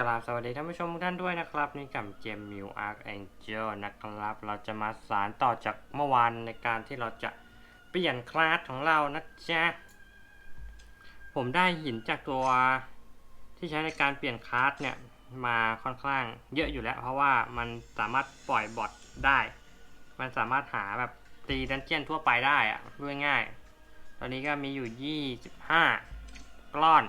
กราบสวัสดีท่านผู้ชมทุกท่านด้วยนะครับนี่กับเกม m ิวอาร์ a n g e l นะครับ เราจะมาสารต่อจากเมื่อวานในการที่เราจะเปลี่ยนคลาสของเรานะจ๊ะผมได้หินจากตัวที่ใช้ในการเปลี่ยนคลาสเนี่ยมาค่อนข้างเยอะอยู่แล้ว เพราะว่ามันสามารถปล่อยบอทได้ มันสามารถหาแบบตีดันเจียนทั่วไปได้อะด้วยง่าย ตอนนี้ก็มีอยู่ 25 กล้อน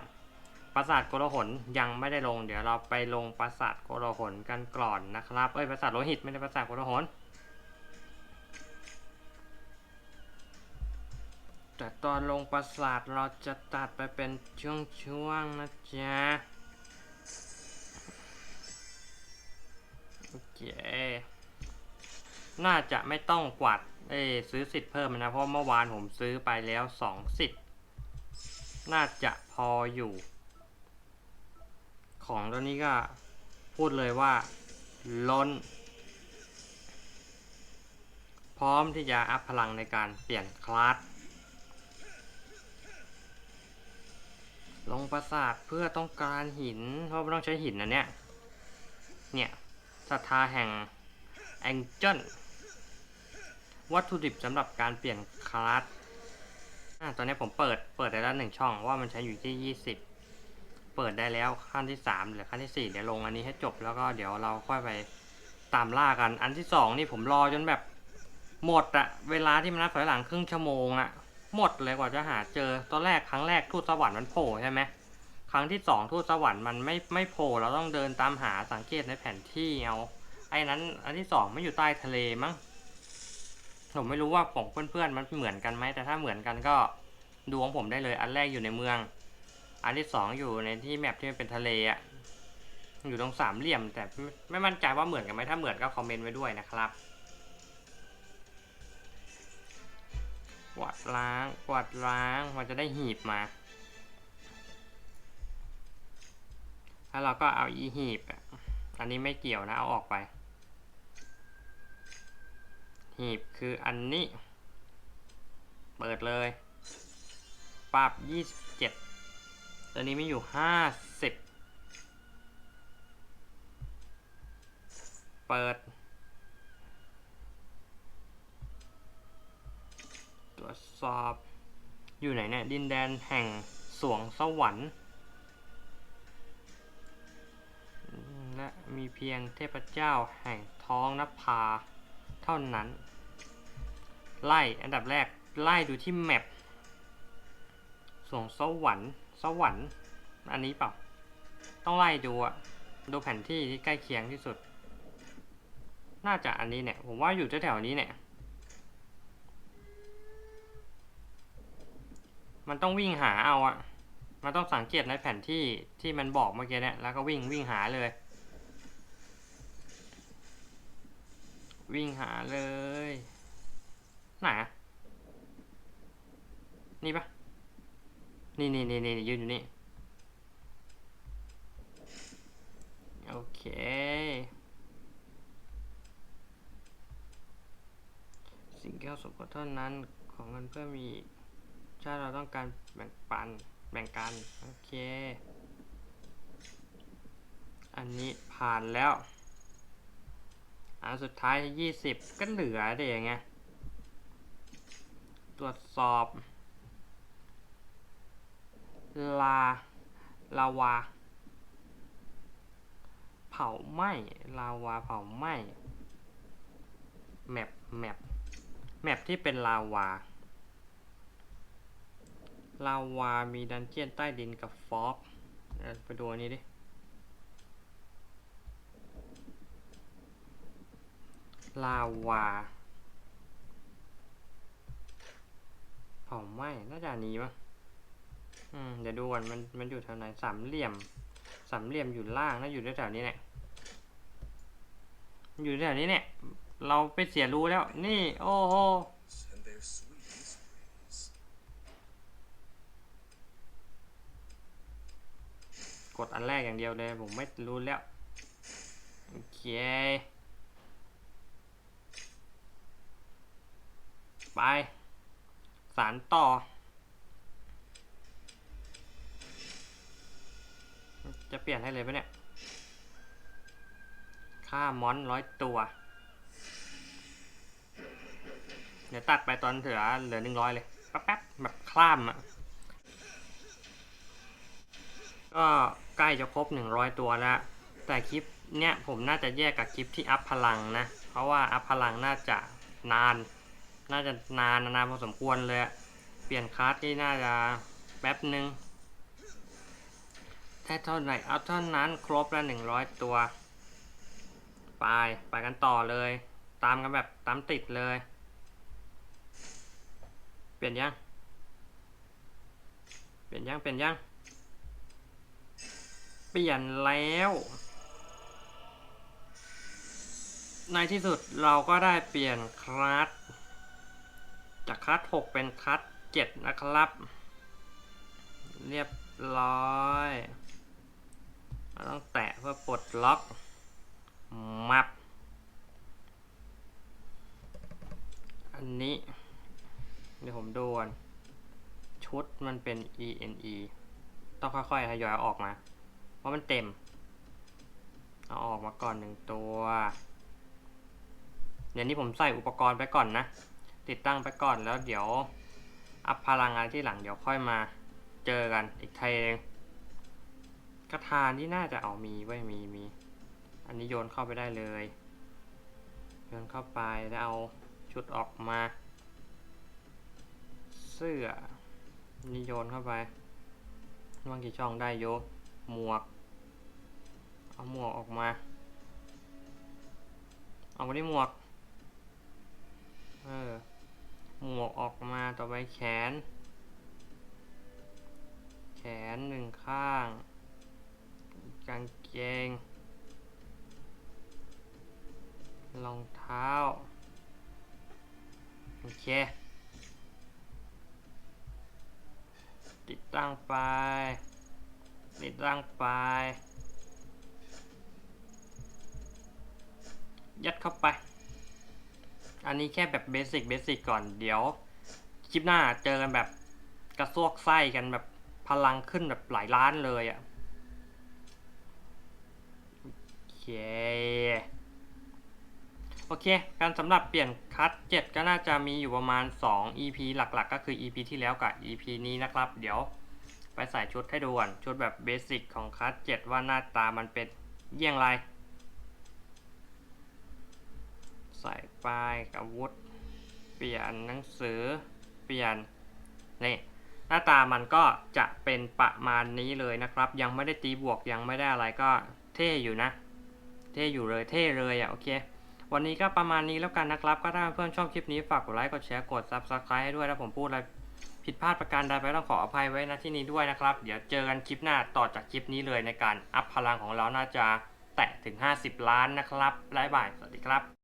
ปราสาทโกลหนยังไม่ได้ลง เดี๋ยวเราไปลงปราสาทโกลหนกันก่อนนะครับ เอ้ยปราสาทโลหิตไม่ได้ปราสาทโกลหนแต่ตอนลงปราสาทเราจะตัดไปเป็นช่วงๆนะจ๊ะโอเคน่าจะไม่ต้องกวาดเอ้ยซื้อสิทธิ์เพิ่มนะ เพราะเมื่อวานผมซื้อไปแล้วสองสิทธิ์ น่าจะพออยู่ ของตัวนี้ก็พูดเลยว่าล้น พร้อมที่จะอัพพลังในการเปลี่ยนคลาสลงปราสาทเพื่อต้องการหิน เพราะมันต้องใช้หินนะเนี่ย เนี่ยศรัทธาแห่งแองเจิลวัตถุดิบสำหรับการเปลี่ยนคลาสอะตอนนี้ผมเปิดเปิดได้แล้วหนึ่งช่องว่ามันใช้อยู่ที่ 20 เปิดได้แล้วขั้นที่3หรือขั้นที่4เดี๋ยวลงอันนี้ให้จบแล้วก็เดี๋ยวเราค่อยไปตามล่ากัน อันที่2นี่ผมรอจนแบบหมดอะเวลาที่มันนับถอยหลังครึ่งชั่วโมงอะหมดเลยกว่าจะหาเจอตอนแรกครั้งแรกทูตสวรรค์มันโผล่ใช่ไหมครั้งที่สองทูตสวรรค์มันไม่ไม่โผล่เราต้องเดินตามหาสังเกตในแผนที่เอาไอ้นั้นอันที่สองไม่อยู่ใต้ทะเลมั้งผมไม่รู้ว่าของเพื่อนๆมันเหมือนกันไหมแต่ถ้าเหมือนกันก็ดูของผมได้เลยอันแรกอยู่ในเมือง อันที่สองอยู่ในที่แมปที่มันเป็นทะเลอะอยู่ตรงสามเหลี่ยม แต่ไม่มั่นใจว่าเหมือนกันไหมถ้าเหมือนก็คอมเมนต์ไว้ด้วยนะครับกวาดล้างกวาดล้างมันจะได้หีบมา แล้วเราก็เอาอีหีบอะอันนี้ไม่เกี่ยวนะเอาออกไป หีบคืออันนี้ เปิดเลยปรับ27 ตอนนี้มีอยู่50เปิด ตรวจสอบอยู่ไหนเนี่ยดินแดนแห่งสวงสวรรค์ และมีเพียงเทพเจ้าแห่งท้องนภาเท่านั้น ไล่อันดับแรก ไล่ดูที่แมปสวงสวรรค์ สวรรค์อันนี้เปล่า ต้องไล่ดูอะดูแผนที่ที่ใกล้เคียงที่สุด น่าจะอันนี้เนี่ย ผมว่าอยู่แถวๆนี้เนี่ย มันต้องวิ่งหาเอาอะมันต้องสังเกตในแผนที่ที่มันบอกเมื่อกี้เนี่ย แล้วก็วิ่งวิ่งหาเลย วิ่งหาเลย ไหนอะนี่ปะ นี่นี่นี่นี่ยืนอยู่นี่ โอเค สิ่งแก้วสมบูรณ์เท่านั้นของเงินเพื่อมีอีกถ้าเราต้องการแบ่งปัน แบ่งกัน โอเค อันนี้ผ่านแล้ว อันสุดท้ายยี่สิบก็เหลือเดี๋ยวไงตรวจสอบ ลาลาวา เผาไหม้ลาวาเผาไหม้แมปแมปแมปที่เป็นลาวา ลาวา มีดันเจียนใต้ดินกับฟอกไปดูอันนี้ดิ ลาวา เผาไหม้น่าจะอันนี้มั้ง อืมเดี๋ยวดูก่อนมันมันอยู่แถวไหนสามเหลี่ยมสามเหลี่ยมอยู่ล่างนะอยู่แถวนี้เนี่ยอยู่แถวนี้เนี่ย เราไปเสียรู้แล้ว นี่ โอ้โหกดอันแรกอย่างเดียวเลย ผมไม่รู้แล้ว โอเคไป สารต่อ จะเปลี่ยนให้เลยปะเนี่ยฆ่ามอนร้อยตัว เดี๋ยวตัดไปตอนเหลือเหลือหนึ่งร้อยเลยแป๊บๆแบบคล่ามอะ ก็ใกล้จะครบ100ตัวแล้ว แต่คลิปเนี้ยผมน่าจะแยกกับคลิปที่อัพพลังนะ เพราะว่าอัพพลังน่าจะนาน น่าจะนานนานพอสมควรเลย เปลี่ยนคลาสที่น่าจะแป๊บหนึ่ง ถ้เท่าไหร่เอาเท่านั้นครบแล้ว100ตัว ไปไปกันต่อเลย ตามกันแบบตามติดเลย เปลี่ยนยัง เปลี่ยนยังเปลี่ยนยังเปลี่ยนแล้ว ในที่สุดเราก็ได้เปลี่ยนคลาสจากคลาส6เป็นคลาส7นะครับ เรียบร้อย ต้องแตะเพื่อปลดล็อกมับ อันนี้ เดี๋ยวผมดูก่อนชุดมันเป็น ENE ต้องค่อยๆทยอยอออกมา เพราะมันเต็ม เอาออกมาก่อนหนึ่งตัว เดี๋ยวนี้ผมใส่อุปกรณ์ไปก่อนนะ ติดตั้งไปก่อนแล้วเดี๋ยว อัพพลังงานที่หลังเดี๋ยวค่อยมาเจอกันอีกทีนึง กระทานที่น่าจะเอามีไว้มีมี อันนี้โยนเข้าไปได้เลย โยนเข้าไปแล้วเอาชุดออกมา เสื้อนี่โยนเข้าไปว่างกี่ช่องได้โยหมวก เอาหมวกออกมา เอามาที่หมวก เออ หมวกออกมาต่อไปแขน แขนหนึ่งข้าง กางเกง รองเท้า โอเค ติดตั้งไป ติดตั้งไป ยัดเข้าไป อันนี้แค่แบบเบสิกเบสิกก่อนเดี๋ยวคลิปหน้าเจอกันแบบกระซวกไส้กันแบบพลังขึ้นแบบหลายล้านเลยอะ่ะ โอเคโอเค การสำหรับเปลี่ยนคัต7ก็น่าจะมีอยู่ประมาณ 2 EP หลักๆ ก็คือ EP ที่แล้วกับ EP นี้นะครับ เดี๋ยวไปใส่ชุดให้ดูก่อน ชุดแบบเบสิกของคัต7ว่าหน้าตามันเป็นเยี่ยงไร ใส่ป้ายอาวุธ เปลี่ยนหนังสือ เปลี่ยน นี่ หน้าตามันก็จะเป็นประมาณนี้เลยนะครับ ยังไม่ได้ตีบวกยังไม่ได้อะไรก็เท่อยู่นะ เท่อยู่เลยเท่เลยอะโอเค วันนี้ก็ประมาณนี้แล้วกันนะครับ ก็ถ้าเพื่อนชอบคลิปนี้ฝากกดไลค์กดแชร์กดซับสไคร b e ให้ด้วยถ้าผมพูดอะไรผิดพลาดประการใดไปต้องขออภัยไว้นะที่นี้ด้วยนะครับ เดี๋ยวเจอกันคลิปหน้าต่อจากคลิปนี้เลยในการอัพพลังของเราน่าจะแตะถึง 50 ล้านนะครับบ๊ายบายสวัสดีครับ